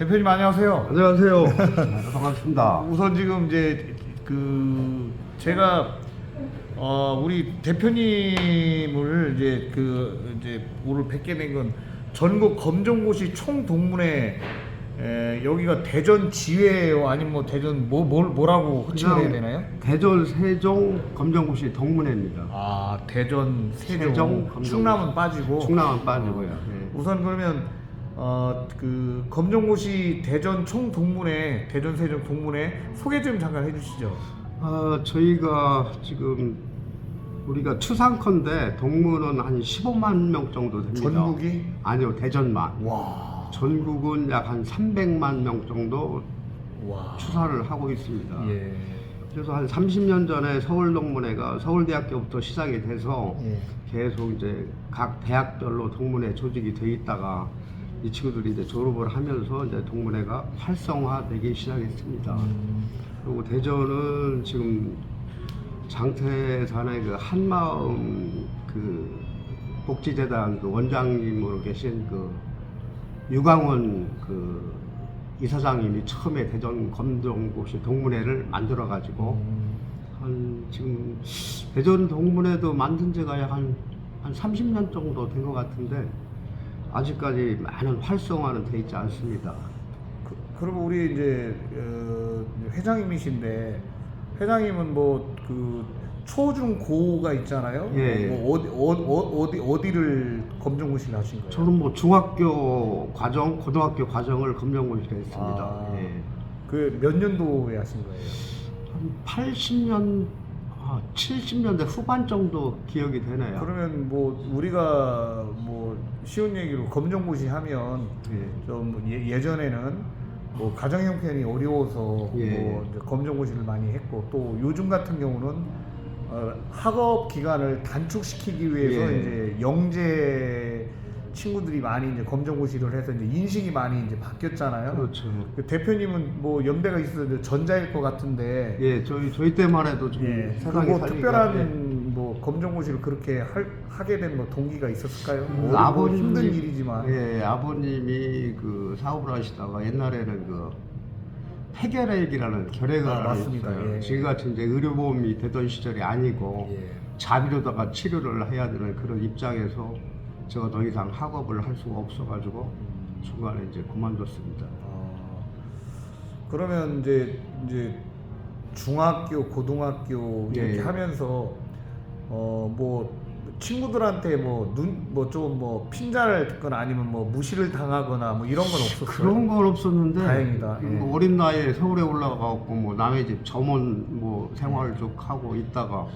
대표님 안녕하세요. 안녕하세요. 네, 반갑습니다. 우선 지금 이제 그 제가 어 우리 대표님을 이제 그 이제 오늘 뵙게 된 건 전국 검정고시 총동문회 에, 여기가 대전 지회예요 아니면 뭐 대전 뭐 뭘 뭐라고 호칭을 해야 되나요? 대전 세종 검정고시 동문회입니다. 아 대전 세종, 세종, 검정고시. 충남은 빠지고 충남은 빠지고요. 네. 우선 그러면 어 그 검정고시 대전 총 동문회 대전 세종 동문회 소개 좀 잠깐 해주시죠. 아, 저희가 지금 우리가 추상컨대 동문은 한 15만 명 정도 됩니다. 전국이 아니요, 대전만. 와. 전국은 약 한 300만 명 정도 와. 추사를 하고 있습니다. 예. 그래서 한 30년 전에 서울 동문회가 서울대학교부터 시작이 돼서 예. 계속 이제 각 대학별로 동문회 조직이 돼 있다가 이 친구들이 이제 졸업을 하면서 이제 동문회가 활성화되기 시작했습니다. 음. 그리고 대전은 지금 장태산의 그 한마음 그 복지재단 그 원장님으로 계신 그 유강원 그 이사장님이 처음에 대전 검정고시 동문회를 만들어 가지고 음. 한 지금 대전 동문회도 만든 지가 약 한 한 30년 정도 된 것 같은데 아직까지 많은 활성화는 돼 있지 않습니다. 그, 그리고 우리 이제 어, 회장님이신데 회장님은 뭐 그 초중 고가 있잖아요. 예, 예. 뭐 어디 어, 어, 어디 어디를 검정고시를 하신 거예요? 저는 뭐 중학교 과정, 고등학교 과정을 검정고시를 했습니다. 아. 예. 그몇 년도에 하신 거예요? 한 80년, 아, 70년대 후반 정도 기억이 되네요. 그러면 뭐 우리가 뭐 쉬운 얘기로 검정고시 하면 예. 좀 예, 예전에는 뭐 가정 형편이 어려워서 예. 뭐 이제 검정고시를 많이 했고 또 요즘 같은 경우는 어, 학업 기간을 단축시키기 위해서 예. 이제 영재 친구들이 많이 이제 검정고시를 해서 이제 인식이 많이 이제 바뀌었잖아요. 그렇죠. 그 대표님은 뭐 연배가 있어서 전자일 것 같은데 예, 저희 저희 때만 해도 좀 예, 세상이 특별한 예. 뭐 검정고시를 그렇게 할, 하게 된 뭐 동기가 있었을까요? 뭐 아버님이- 힘든 일이지만 예, 아버님이 그 사업을 하시다가 옛날에는 그 폐결핵이라는 결핵을 아, 맞습니다. 하셨어요. 예. 지금같이 이제 의료보험이 되던 시절이 아니고 예. 자비로다가 치료를 해야 되는 그런 입장에서 제가 더 이상 학업을 할 수가 없어가지고 중간에 이제 그만뒀습니다. 어, 그러면 이제 이제 중학교, 고등학교 이렇게 예. 하면서 어 뭐 친구들한테 뭐 눈 뭐 좀 뭐 핀잔을 듣거나 아니면 뭐 무시를 당하거나 뭐 이런 건 없었어요. 그런 건 없었는데 다행이다. 뭐 예. 어린 나이에 서울에 올라가고 뭐 남의 집 점원 뭐 생활 쭉 하고 있다가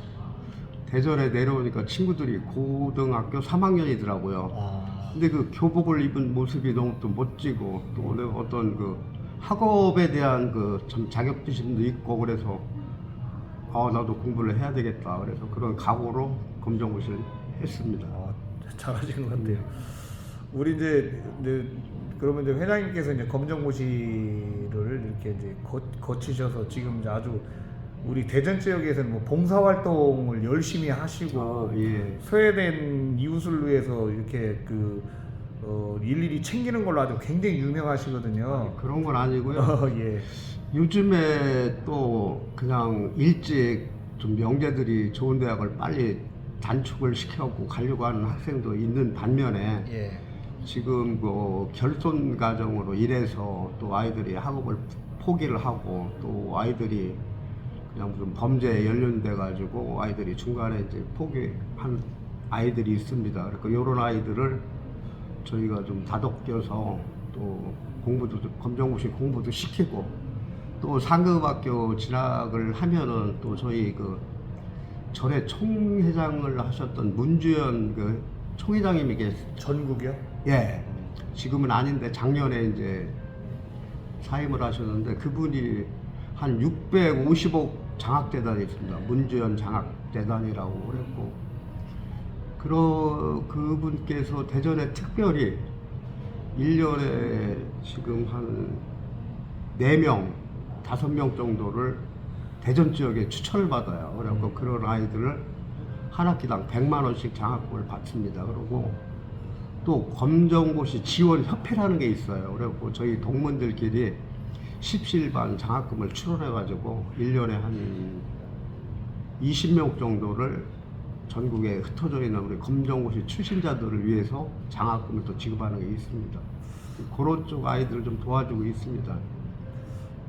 대전에 내려오니까 친구들이 고등학교 3학년이더라고요. 아, 근데 그 교복을 입은 모습이 너무 또 멋지고 또 내가 어떤 그 학업에 대한 그좀 자격지심도 있고 그래서 아 나도 공부를 해야 되겠다 그래서 그런 각오로 검정고시를 했습니다. 아, 잘하신 것 같아요. 우리 이제, 이제 그러면 이제 회장님께서 이제 검정고시를 이렇게 이제 거, 거치셔서 지금 이제 아주 우리 대전 지역에서는 뭐 봉사 활동을 열심히 하시고 아, 예. 소외된 이웃을 위해서 이렇게 그 어, 일일이 챙기는 걸로 아주 굉장히 유명하시거든요. 그런 건 아니고요. 어, 예. 요즘에 또 그냥 일찍 좀 명제들이 좋은 대학을 빨리 단축을 시켜고 가려고 하는 학생도 있는 반면에 예. 지금 그 결손 가정으로 일해서 또 아이들이 학업을 포기를 하고 또 아이들이 무슨 범죄에 연련돼 가지고 아이들이 중간에 이제 포기한 아이들이 있습니다. 그러니까 이런 아이들을 저희가 좀 다독여서 또 공부도 좀 검정고시 공부도 시키고 또 상급학교 진학을 하면은 또 저희 그 전에 총회장을 하셨던 문주연 그 총회장님이 계시 전국이요? 예 지금은 아닌데 작년에 이제 사임을 하셨는데 그분이 한 650억 장학재단이 있습니다. 문주연 장학재단이라고 그랬고 그러 그분께서 대전에 특별히 1년에 지금 한 4명, 5명 정도를 대전 지역에 추천을 받아요. 그래갖고 그런 아이들을 한 학기당 100만 원씩 장학금을 받습니다. 그리고 또 검정고시 지원 협회라는 게 있어요. 그래갖고 저희 동문들끼리 십시일반 장학금을 출원해가지고 1년에 한 20명 정도를 전국에 흩어져 있는 우리 검정고시 출신자들을 위해서 장학금을 또 지급하는 게 있습니다. 그런 쪽 아이들을 좀 도와주고 있습니다.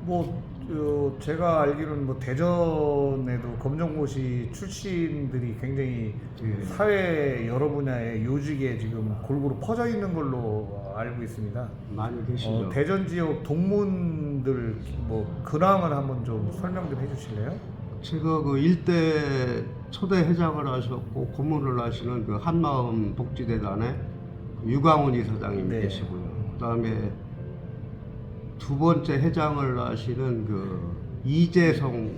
뭐 어, 제가 알기로는 뭐 대전에도 검정고시 출신들이 굉장히 예. 사회 여러 분야의 요직에 지금 골고루 퍼져 있는 걸로 알고 있습니다. 많이 계시죠. 어, 대전 지역 동문 들 뭐 근황을 한번 좀 설명 좀 해주실래요? 제가 그 일대 초대 회장을 하셨고 고문을 하시는 그 한마음 복지대단의 그 유광훈 이사장님 네. 계시고요. 그다음에 두 번째 회장을 하시는 그 이재성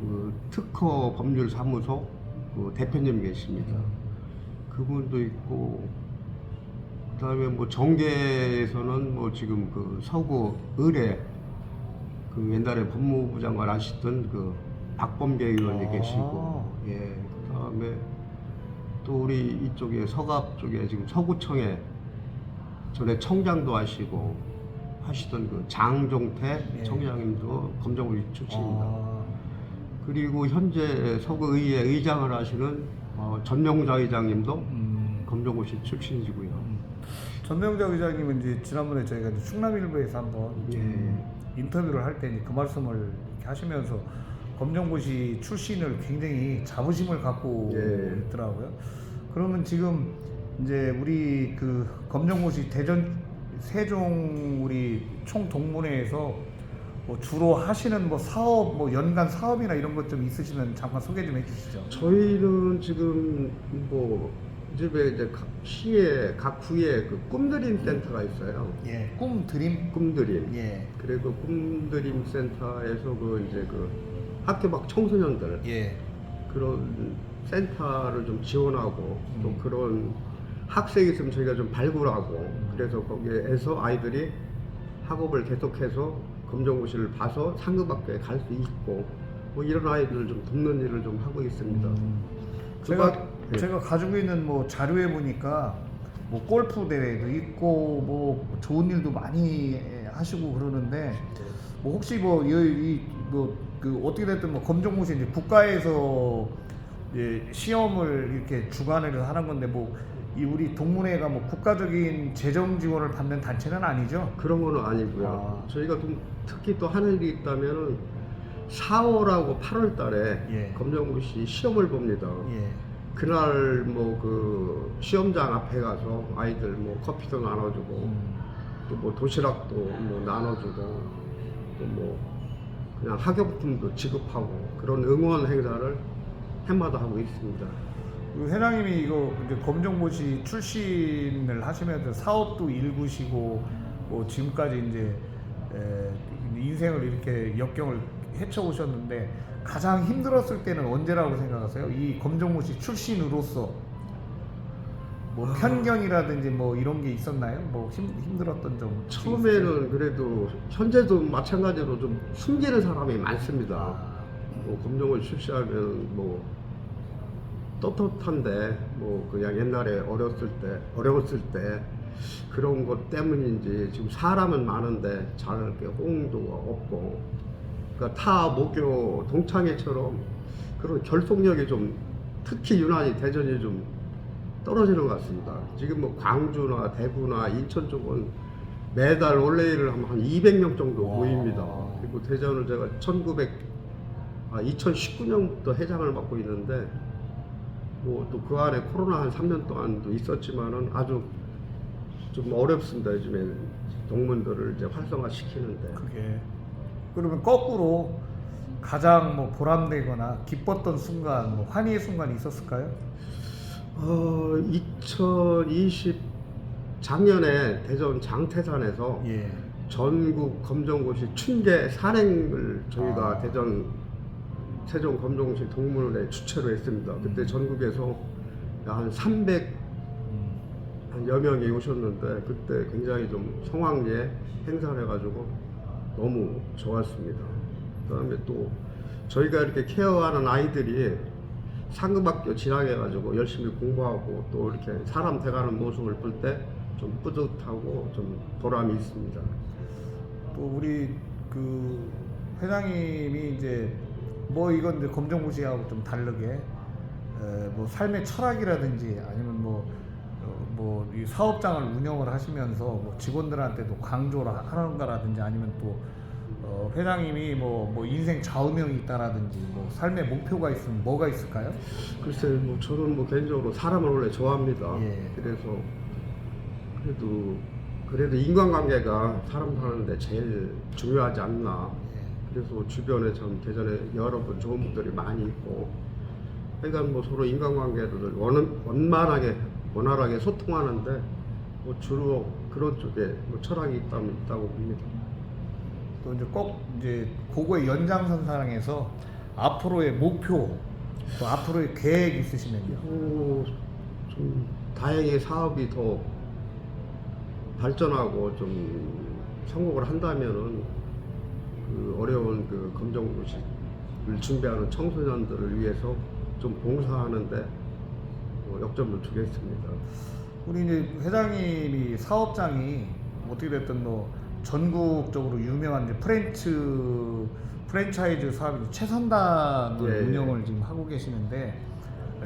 그 특허 법률 사무소 그 대표님 계십니다. 그분도 있고 그다음에 뭐 정계에서는 뭐 지금 그 서구 의뢰 그 옛날에 법무부 장관 하시던 그 박범계 의원이 아. 계시고 예 그다음에 또 우리 이쪽에 서갑 쪽에 지금 서구청에 전에 청장도 하시고 하시던 그 장종태 예. 청장님도 검정고시 출신입니다. 아, 그리고 현재 서구의회 의장을 하시는 어, 전명자 의장님도 음, 검정고시 출신이고요. 전명자 의장님은 이제 지난번에 저희가 이제 충남일보에서 한번 예. 좀 인터뷰를 할 때 그 말씀을 이렇게 하시면서 검정고시 출신을 굉장히 자부심을 갖고 예. 있더라고요. 그러면 지금 이제 우리 그 검정고시 대전 세종 우리 총 동문회에서 뭐 주로 하시는 뭐 사업 뭐 연간 사업이나 이런 것 좀 있으시면 잠깐 소개 좀 해주시죠. 저희는 지금 뭐 집에 이제 각 시에 각 구에 그 꿈드림 센터가 있어요. 예, 꿈 드림. 꿈드림. 예, 그리고 꿈드림 센터에서 그 이제 그 학교 밖 청소년들 예, 그런 센터를 좀 지원하고 또 음. 그런 학생이 있으면 저희가 좀 발굴하고 그래서 거기에서 아이들이 학업을 계속해서 검정고시를 봐서 상급학교에 갈 수 있고 뭐 이런 아이들을 좀 돕는 일을 좀 하고 있습니다. 음. 그 제가 밖- 예. 제가 가지고 있는 뭐 자료에 보니까 뭐 골프 대회도 있고 뭐 좋은 일도 많이 하시고 그러는데 뭐 혹시 뭐 이뭐그 어떻게 됐든 뭐 검정고시 이제 국가에서 이제 시험을 이렇게 주관을 하는 건데 뭐 이 우리 동문회가 뭐 국가적인 재정 지원을 받는 단체는 아니죠? 그런 거는 아니고요. 아. 저희가 좀 특히 또 하는 일이 있다면은 4월하고 8월 달에 예. 검정고시 시험을 봅니다. 예. 그날 뭐 그 시험장 앞에 가서 아이들 뭐 커피도 나눠주고 음. 또뭐 도시락도 뭐 나눠주고 또 뭐 그냥 학용품도 지급하고 그런 응원 행사를 해마다 하고 있습니다. 그 회장님이 이거 이제 검정고시 출신을 하시면서 사업도 일구시고 뭐 지금까지 이제 에, 인생을 이렇게 역경을 헤쳐 오셨는데 가장 힘들었을 때는 언제라고 생각하세요? 이 검정고시 출신으로서 뭐 편견이라든지 뭐 이런 게 있었나요? 뭐 힘, 힘들었던 점? 처음에는 그래도 현재도 마찬가지로 좀 숨기는 사람이 많습니다. 아, 뭐 검정을 출시하면 뭐 떳떳한데 뭐 그냥 옛날에 어렸을 때 어려웠을 때 그런 것 때문인지 지금 사람은 많은데 잘 이렇게 호응도가 없고 그러니까 타 모교 동창회처럼 그런 결속력이 좀 특히 유난히 대전이 좀 떨어지는 것 같습니다. 지금 뭐 광주나 대구나 인천 쪽은 매달 올레일을 하면 한 200명 정도 와. 모입니다. 그리고 대전을 제가 1900 아, 2019년부터 회장을 맡고 있는데 뭐 또 그 안에 코로나 한 3년 동안도 있었지만은 아주 좀 어렵습니다. 요즘에 동문들을 이제 활성화시키는데 그게 그러면 거꾸로 가장 뭐 보람되거나 기뻤던 순간, 뭐 환희의 순간이 있었을까요? 어, 2020 작년에 대전 장태산에서 예. 전국 검정고시 춘계 산행을 저희가 아. 대전 세종 검정고시 동문회 주최로 했습니다. 그때 음. 전국에서 한 300여 음, 명이 오셨는데 그때 굉장히 좀 성황리에 행사를 해가지고 너무 좋았습니다. 그 다음에 또 저희가 이렇게 케어하는 아이들이 상급학교 진학해가지고 열심히 공부하고 또 이렇게 사람 돼가는 모습을 볼 때 좀 뿌듯하고 좀 보람이 있습니다. 또 우리 그 회장님이 이제 뭐 이건 이제 검정고시하고 좀 다르게 에, 뭐 삶의 철학이라든지 아니면 뭐 뭐 이 사업장을 운영을 하시면서 뭐 직원들한테도 강조를 하- 하는 거라든지 아니면 또 어, 회장님이 뭐, 뭐 인생 좌우명이 있다라든지 뭐 삶의 목표가 있으면 뭐가 있을까요? 글쎄 뭐 저는 뭐 개인적으로 사람을 원래 좋아합니다. 예. 그래서 그래도 그래도 인간관계가 사람 사는데 제일 중요하지 않나. 그래서 주변에 참 대전에 여러 분 좋은 분들이 많이 있고 그러니까 뭐 서로 인간관계를 원, 원만하게 원활하게 소통하는데 뭐 주로 그런 쪽에 뭐 철학이 있다면 있다고 봅니다. 또 이제 꼭 이제 그거의 연장선상에서 앞으로의 목표 또 앞으로의 계획 있으시면요. 어, 좀 다행히 사업이 더 발전하고 좀 성공을 한다면은 그 어려운 그 검정고시를 준비하는 청소년들을 위해서 좀 봉사하는데 어, 역점을 두겠습니다. 우리 이제 회장님이 사업장이 어떻게 됐든 뭐 전국적으로 유명한 이제 프랜츠 프랜차이즈 사업인 최선당을 예, 예. 운영을 지금 하고 계시는데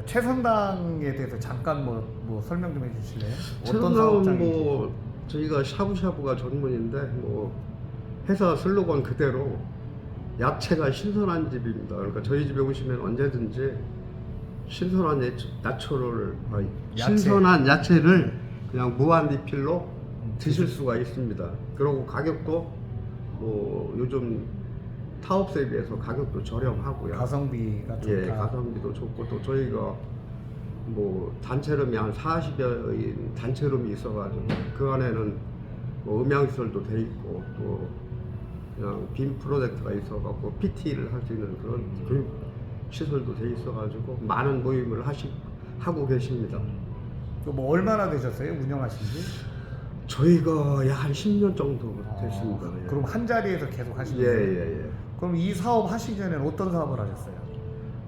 최선당에 대해서 잠깐 뭐, 뭐 설명 좀 해주실래요? 어떤 최근은 사업장인지? 뭐 저희가 샤브샤브가 전문인데 뭐 회사 슬로건 그대로 야채가 신선한 집입니다. 그러니까 저희 집에 오시면 언제든지 신선한 야채- 야채를 아니, 야채. 신선한 야채를 그냥 무한 리필로 드실 수가 있습니다. 그리고 가격도 뭐 요즘 타업세에 비해서 가격도 저렴하고요. 가성비가 좋다. 예, 가성비도 좋고 또 저희가 뭐 단체룸이 한 40여인 단체룸이 있어가지고 그 안에는 뭐 음향시설도 돼 있고 또 그냥 빔 프로젝트가 있어갖고 PT를 할 수 있는 그런 교육 시설도 돼 있어가지고 많은 모임을 하시 하고 계십니다. 그뭐 얼마나 되셨어요? 운영하신지? 저희가 약 한 10년 정도 됐습니다. 아, 예. 그럼 한 자리에서 계속 하시는 예, 거예요? 예, 예. 그럼 이 사업 하시기 전에는 어떤 사업을 하셨어요?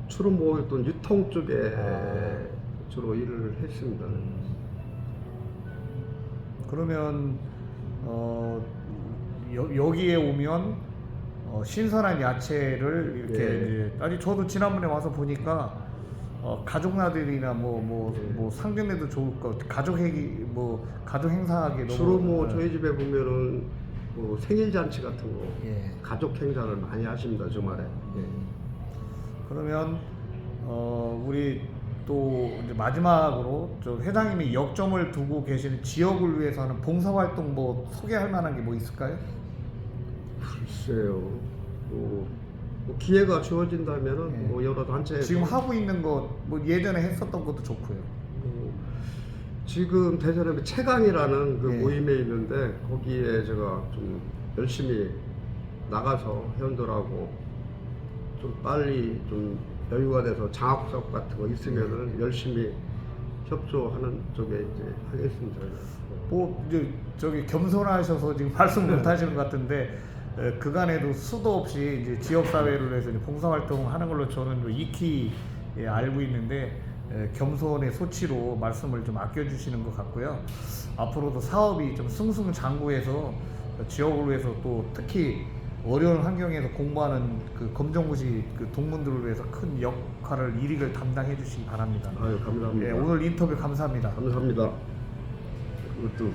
주로 뭐 어떤 유통 쪽에 아. 주로 일을 했습니다. 그러면 어, 여, 여기에 오면 어, 신선한 야채를 이렇게 예. 이제, 아니 저도 지난번에 와서 보니까 어, 가족나들이나 뭐 뭐뭐 예. 상견례도 좋을 것 가족 회기 뭐 가족 행사하기 주로 뭐 어, 저희 집에 보면은 뭐 생일 잔치 같은 거 예. 가족 행사를 많이 하십니다 주말에. 예. 그러면 어, 우리 또 이제 마지막으로 저 회장님이 역점을 두고 계시는 지역을 위해서 하는 봉사활동 뭐 소개할 만한 게 뭐 있을까요? 글쎄요. 뭐, 뭐 기회가 주어진다면은 예. 뭐 여러 단체 지금 하고 있는 거 뭐 예전에 했었던 것도 좋고요. 뭐 지금 대전에 최강이라는 그 예. 모임에 있는데 거기에 제가 좀 열심히 나가서 회원들하고 좀 빨리 좀 여유가 돼서 장학 수업 같은 거 있으면은 예. 열심히 협조하는 쪽에 이제 하겠습니다. 뭐 이제 저기 겸손하셔서 지금 말씀 못 하시는 것 같은데 에, 그간에도 수도 없이 이제 지역 사회를 위해서 이제 봉사활동을 하는 걸로 저는 좀 익히 예, 알고 있는데 에, 겸손의 소치로 말씀을 좀 아껴주시는 것 같고요. 앞으로도 사업이 좀 승승장구해서 지역을 위해서 또 특히 어려운 환경에서 공부하는 그 검정고시 그 동문들을 위해서 큰 역할을 일익을 담당해 주시기 바랍니다. 아유 감사합니다. 예, 오늘 인터뷰 감사합니다. 감사합니다. 그것도